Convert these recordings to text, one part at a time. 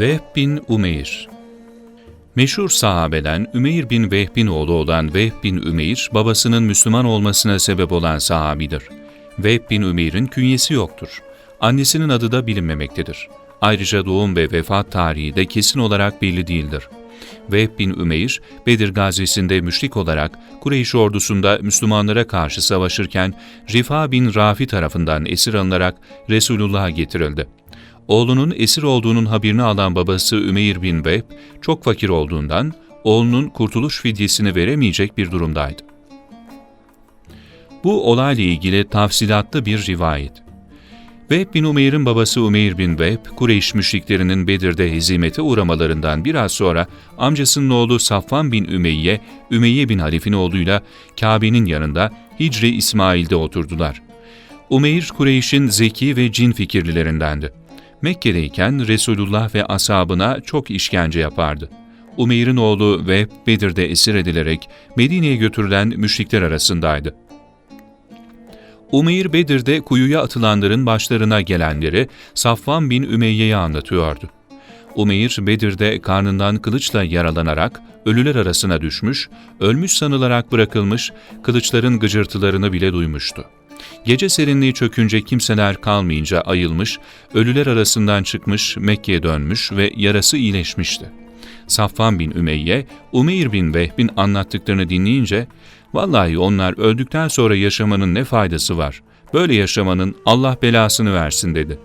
Vehb bin Umeyr Meşhur sahabeden Ümeyr bin Vehb'in oğlu olan Vehb bin Ümeyr, babasının Müslüman olmasına sebep olan sahabidir. Vehb bin Ümeyr'in künyesi yoktur. Annesinin adı da bilinmemektedir. Ayrıca doğum ve vefat tarihi de kesin olarak belli değildir. Vehb bin Ümeyr, Bedir gazisinde müşrik olarak Kureyş ordusunda Müslümanlara karşı savaşırken Rifa bin Rafi tarafından esir alınarak Resulullah'a getirildi. Oğlunun esir olduğunun haberini alan babası Ümeyr bin Vehb, çok fakir olduğundan oğlunun kurtuluş fidyesini veremeyecek bir durumdaydı. Bu olayla ilgili tafsilatlı bir rivayet. Vehb bin Umeyr'in babası Umeyr bin Vehb, Kureyş müşriklerinin Bedir'de hezimete uğramalarından biraz sonra amcasının oğlu Safvan bin Ümeyye, Ümeyye bin Halif'in oğluyla Kabe'nin yanında Hicri İsmail'de oturdular. Umeyr, Kureyş'in zeki ve cin fikirlilerindendi. Mekke'deyken Resulullah ve ashabına çok işkence yapardı. Umeyr'in oğlu ve Bedir'de esir edilerek Medine'ye götürülen müşrikler arasındaydı. Umeyr Bedir'de kuyuya atılanların başlarına gelenleri Safvan bin Ümeyye'ye anlatıyordu. Umeyr Bedir'de karnından kılıçla yaralanarak ölüler arasına düşmüş, ölmüş sanılarak bırakılmış, kılıçların gıcırtılarını bile duymuştu. Gece serinliği çökünce kimseler kalmayınca ayılmış, ölüler arasından çıkmış, Mekke'ye dönmüş ve yarası iyileşmişti. Safvan bin Ümeyye, Umeyr bin Vehb'in anlattıklarını dinleyince, ''Vallahi onlar öldükten sonra yaşamanın ne faydası var? Böyle yaşamanın Allah belasını versin.'' dedi.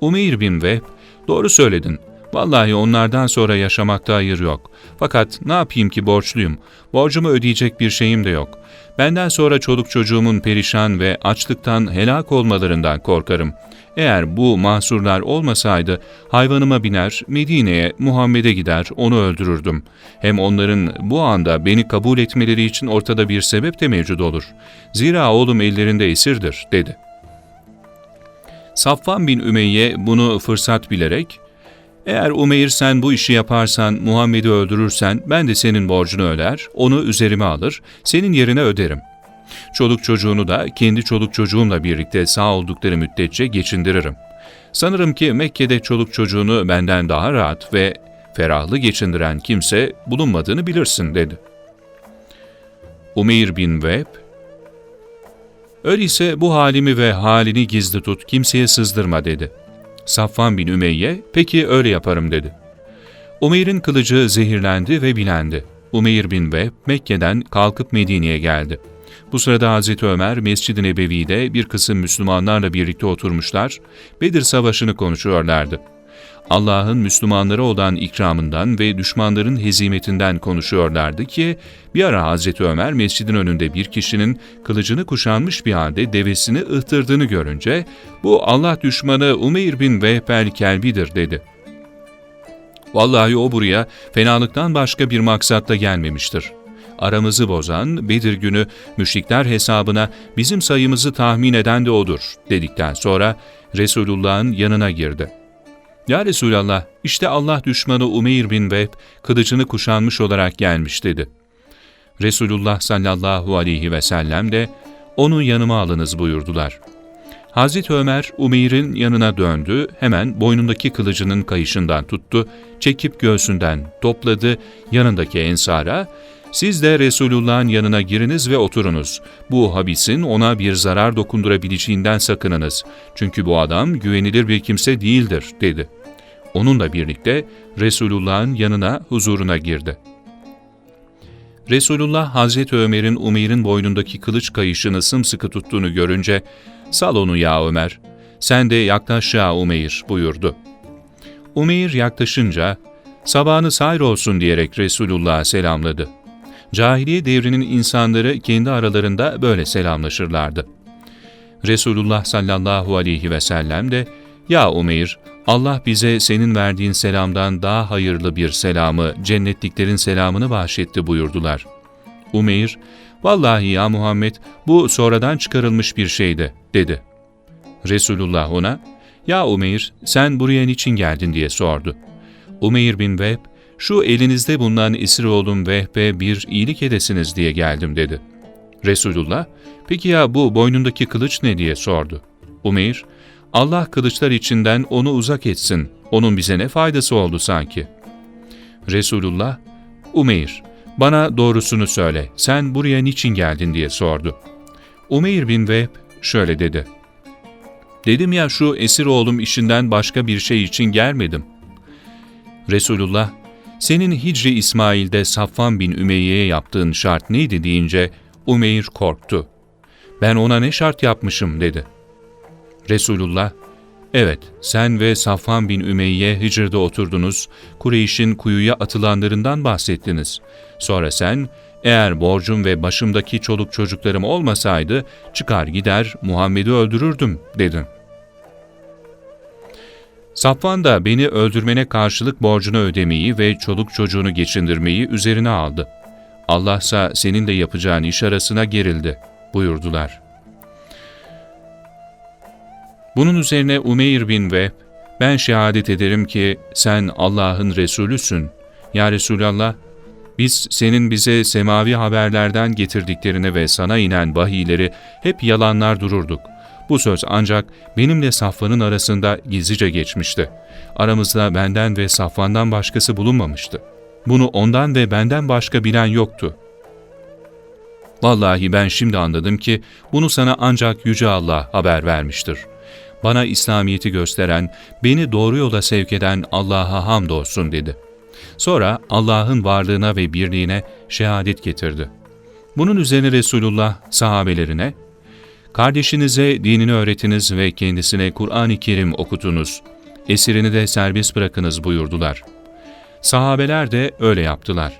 Umeyr bin Vehb, ''Doğru söyledin. Vallahi onlardan sonra yaşamakta hayır yok. Fakat ne yapayım ki borçluyum. Borcumu ödeyecek bir şeyim de yok. Benden sonra çoluk çocuğumun perişan ve açlıktan helak olmalarından korkarım. Eğer bu mahsurlar olmasaydı hayvanıma biner, Medine'ye, Muhammed'e gider, onu öldürürdüm. Hem onların bu anda beni kabul etmeleri için ortada bir sebep de mevcut olur. Zira oğlum ellerinde esirdir, dedi. Safvan bin Ümeyye bunu fırsat bilerek, eğer Umeyr sen bu işi yaparsan, Muhammed'i öldürürsen ben de senin borcunu öder, onu üzerime alır, senin yerine öderim. Çoluk çocuğunu da kendi çoluk çocuğumla birlikte sağ oldukları müddetçe geçindiririm. Sanırım ki Mekke'de çoluk çocuğunu benden daha rahat ve ferahlı geçindiren kimse bulunmadığını bilirsin dedi. Umeyr bin Veb, Öyleyse bu halimi ve halini gizli tut, kimseye sızdırma dedi.'' Safvan bin Ümeyye, peki öyle yaparım dedi. Umeyr'in kılıcı zehirlendi ve bilendi. Umeyr bin Vehb Mekke'den kalkıp Medine'ye geldi. Bu sırada Hazreti Ömer Mescid-i Nebevi'de bir kısım Müslümanlarla birlikte oturmuşlar, Bedir Savaşı'nı konuşuyorlardı. Allah'ın Müslümanlara olan ikramından ve düşmanların hezimetinden konuşuyorlardı ki, bir ara Hazreti Ömer mescidin önünde bir kişinin kılıcını kuşanmış bir halde devesini ıhtırdığını görünce, bu Allah düşmanı Umeyr bin Vehbel Kelbi'dir dedi. Vallahi o buraya fenalıktan başka bir maksatla gelmemiştir. Aramızı bozan Bedir günü müşrikler hesabına bizim sayımızı tahmin eden de odur dedikten sonra Resulullah'ın yanına girdi.'' Ya Resulallah, işte Allah düşmanı Umeyr bin Vehb kılıcını kuşanmış olarak gelmiş dedi. Resulullah sallallahu aleyhi ve sellem de onu yanıma alınız buyurdular. Hazreti Ömer Umeyr'in yanına döndü, hemen boynundaki kılıcının kayışından tuttu, çekip göğsünden topladı, yanındaki ensara, siz de Resulullah'ın yanına giriniz ve oturunuz. Bu habisin ona bir zarar dokundurabileceğinden sakınınız. Çünkü bu adam güvenilir bir kimse değildir, dedi. Onunla birlikte Resulullah'ın yanına, huzuruna girdi. Resulullah Hazreti Ömer'in Umeyr'in boynundaki kılıç kayışını sımsıkı tuttuğunu görünce, ''Sal onu ya Ömer, sen de yaklaş ya Umeyr.'' buyurdu. Umeyr yaklaşınca, ''Sabahınız sayr olsun.'' diyerek Resulullah'a selamladı. Cahiliye devrinin insanları kendi aralarında böyle selamlaşırlardı. Resulullah sallallahu aleyhi ve sellem de, ''Ya Umeyr, Allah bize senin verdiğin selamdan daha hayırlı bir selamı, cennetliklerin selamını bahşetti buyurdular. Umeyr, vallahi ya Muhammed bu sonradan çıkarılmış bir şeydi dedi. Resulullah ona, ya Umeyr sen buraya niçin geldin diye sordu. Umeyr bin Vehb, şu elinizde bulunan esir oğlum Vehbe bir iyilik edesiniz diye geldim dedi. Resulullah, peki ya bu boynundaki kılıç ne diye sordu. Umeyr, Allah kılıçlar içinden onu uzak etsin. Onun bize ne faydası oldu sanki? Resulullah, Umeyr, bana doğrusunu söyle, sen buraya niçin geldin diye sordu. Umeyr bin Vehb şöyle dedi. Dedim ya şu esir oğlum işinden başka bir şey için gelmedim. Resulullah, senin Hicri İsmail'de Safvan bin Ümeyye'ye yaptığın şart neydi deyince Umeyr korktu. Ben ona ne şart yapmışım dedi. Resulullah, evet sen ve Safvan bin Ümeyye Hicr'de oturdunuz, Kureyş'in kuyuya atılanlarından bahsettiniz. Sonra sen, eğer borcum ve başımdaki çoluk çocuklarım olmasaydı çıkar gider Muhammed'i öldürürdüm dedin. Safvan da beni öldürmene karşılık borcunu ödemeyi ve çoluk çocuğunu geçindirmeyi üzerine aldı. Allahsa senin de yapacağın iş arasına gerildi buyurdular. Bunun üzerine Umeyr bin Vehb, ben şehadet ederim ki sen Allah'ın Resulüsün. Ya Resulallah, biz senin bize semavi haberlerden getirdiklerini ve sana inen vahiyleri hep yalanlar dururduk. Bu söz ancak benimle Safvan'ın arasında gizlice geçmişti. Aramızda benden ve Safvan'dan başkası bulunmamıştı. Bunu ondan ve benden başka bilen yoktu. Vallahi ben şimdi anladım ki bunu sana ancak Yüce Allah haber vermiştir. Bana İslamiyet'i gösteren, beni doğru yola sevk eden Allah'a hamdolsun dedi. Sonra Allah'ın varlığına ve birliğine şehadet getirdi. Bunun üzerine Resulullah sahabelerine, Kardeşinize dinini öğretiniz ve kendisine Kur'an-ı Kerim okutunuz. Esirini de serbest bırakınız buyurdular. Sahabeler de öyle yaptılar.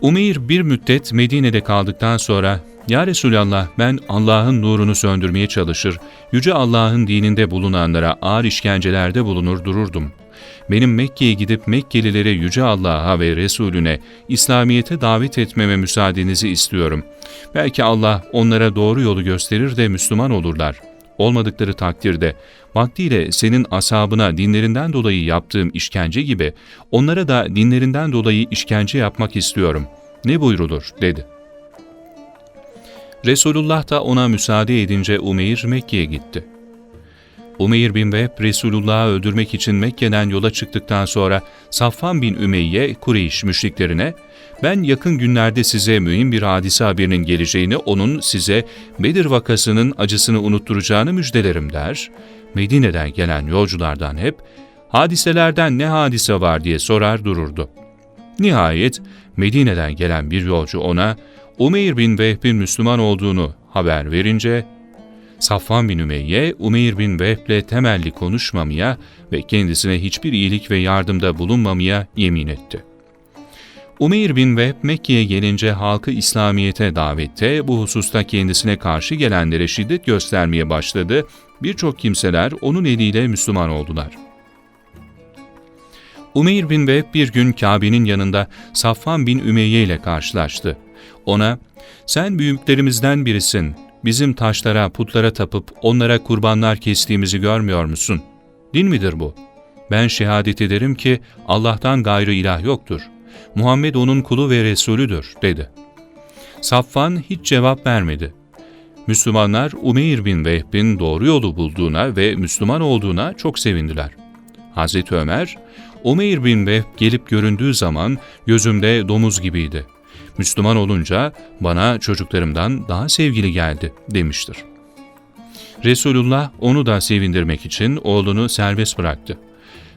Umeyr bir müddet Medine'de kaldıktan sonra ''Ya Resulallah ben Allah'ın nurunu söndürmeye çalışır, Yüce Allah'ın dininde bulunanlara ağır işkencelerde bulunur dururdum. Benim Mekke'ye gidip Mekkelilere Yüce Allah'a ve Resulüne, İslamiyet'e davet etmeme müsaadenizi istiyorum. Belki Allah onlara doğru yolu gösterir de Müslüman olurlar. Olmadıkları takdirde, vaktiyle senin asabına dinlerinden dolayı yaptığım işkence gibi, onlara da dinlerinden dolayı işkence yapmak istiyorum. Ne buyrulur?'' dedi. Resulullah da ona müsaade edince Umeyr Mekke'ye gitti. Umeyr bin Vehb Resulullah'ı öldürmek için Mekke'den yola çıktıktan sonra Safvan bin Ümeyye Kureyş müşriklerine ben yakın günlerde size mühim bir hadise haberinin geleceğini onun size Bedir vakasının acısını unutturacağını müjdelerim der. Medine'den gelen yolculardan hep hadiselerden ne hadise var diye sorar dururdu. Nihayet Medine'den gelen bir yolcu ona Umeyr bin Vehb'in Müslüman olduğunu haber verince Safvan bin Ümeyye, Umeyr bin Vehb'le temelli konuşmamaya ve kendisine hiçbir iyilik ve yardımda bulunmamaya yemin etti. Umeyr bin Vehb Mekke'ye gelince halkı İslamiyet'e davette bu hususta kendisine karşı gelenlere şiddet göstermeye başladı, birçok kimseler onun eliyle Müslüman oldular. Umeyr bin Vehb bir gün Kabe'nin yanında Safvan bin Ümeyye ile karşılaştı. Ona, sen büyüklerimizden birisin, bizim taşlara, putlara tapıp onlara kurbanlar kestiğimizi görmüyor musun? Din midir bu? Ben şehadet ederim ki Allah'tan gayrı ilah yoktur. Muhammed onun kulu ve Resulüdür, dedi. Safvan hiç cevap vermedi. Müslümanlar Umeyr bin Vehb'in doğru yolu bulduğuna ve Müslüman olduğuna çok sevindiler. Hazreti Ömer, Umeyr bin Vehb gelip göründüğü zaman gözümde domuz gibiydi. Müslüman olunca bana çocuklarımdan daha sevgili geldi demiştir. Resulullah onu da sevindirmek için oğlunu serbest bıraktı.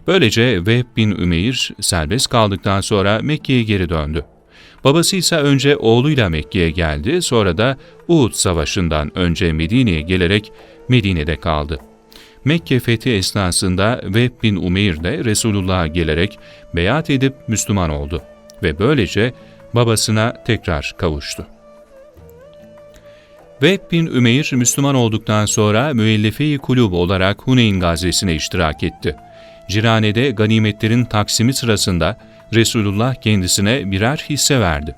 Böylece Vehb bin Ümeyr serbest kaldıktan sonra Mekke'ye geri döndü. Babası ise önce oğluyla Mekke'ye geldi, sonra da Uhud Savaşı'ndan önce Medine'ye gelerek Medine'de kaldı. Mekke fethi esnasında Vehb bin Umeyr de Resulullah'a gelerek beyat edip Müslüman oldu ve böylece babasına tekrar kavuştu. Vehb bin Ümeyr Müslüman olduktan sonra müellefe-i kulub olarak Huneyn gazvesine iştirak etti. Cirane'de ganimetlerin taksimi sırasında Resulullah kendisine birer hisse verdi.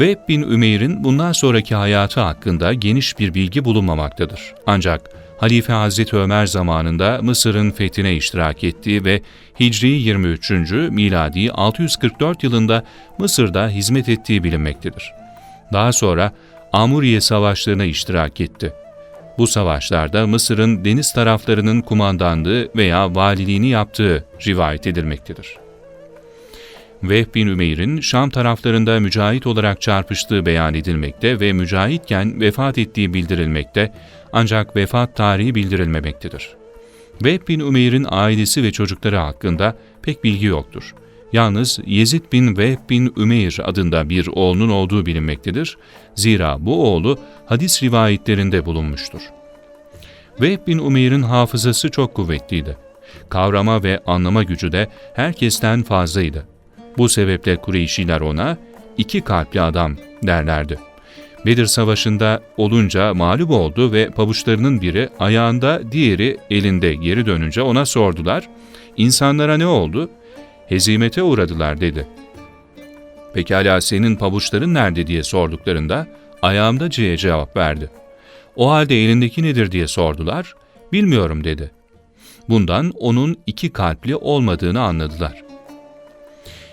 Vehb bin Ümeyr'in bundan sonraki hayatı hakkında geniş bir bilgi bulunmamaktadır. Ancak Halife Hazreti Ömer zamanında Mısır'ın fethine iştirak ettiği ve Hicri 23. miladi 644 yılında Mısır'da hizmet ettiği bilinmektedir. Daha sonra Amuriye savaşlarına iştirak etti. Bu savaşlarda Mısır'ın deniz taraflarının kumandanlığı veya valiliğini yaptığı rivayet edilmektedir. Vehb bin Ümeyr'in Şam taraflarında mücahit olarak çarpıştığı beyan edilmekte ve mücahitken vefat ettiği bildirilmekte ancak vefat tarihi bildirilmemektedir. Vehb bin Ümeyr'in ailesi ve çocukları hakkında pek bilgi yoktur. Yalnız Yezid bin Vehb bin Ümeyr adında bir oğlunun olduğu bilinmektedir. Zira bu oğlu hadis rivayetlerinde bulunmuştur. Vehb bin Ümeyr'in hafızası çok kuvvetliydi. Kavrama ve anlama gücü de herkesten fazlaydı. Bu sebeple Kureyşiler ona iki kalpli adam derlerdi. Bedir Savaşı'nda olunca mağlup oldu ve pabuçlarının biri ayağında diğeri elinde geri dönünce ona sordular. İnsanlara ne oldu? Hezimete uğradılar dedi. Pekala senin pabuçların nerede diye sorduklarında ayağımda diye cevap verdi. O halde elindeki nedir diye sordular. Bilmiyorum dedi. Bundan onun iki kalpli olmadığını anladılar.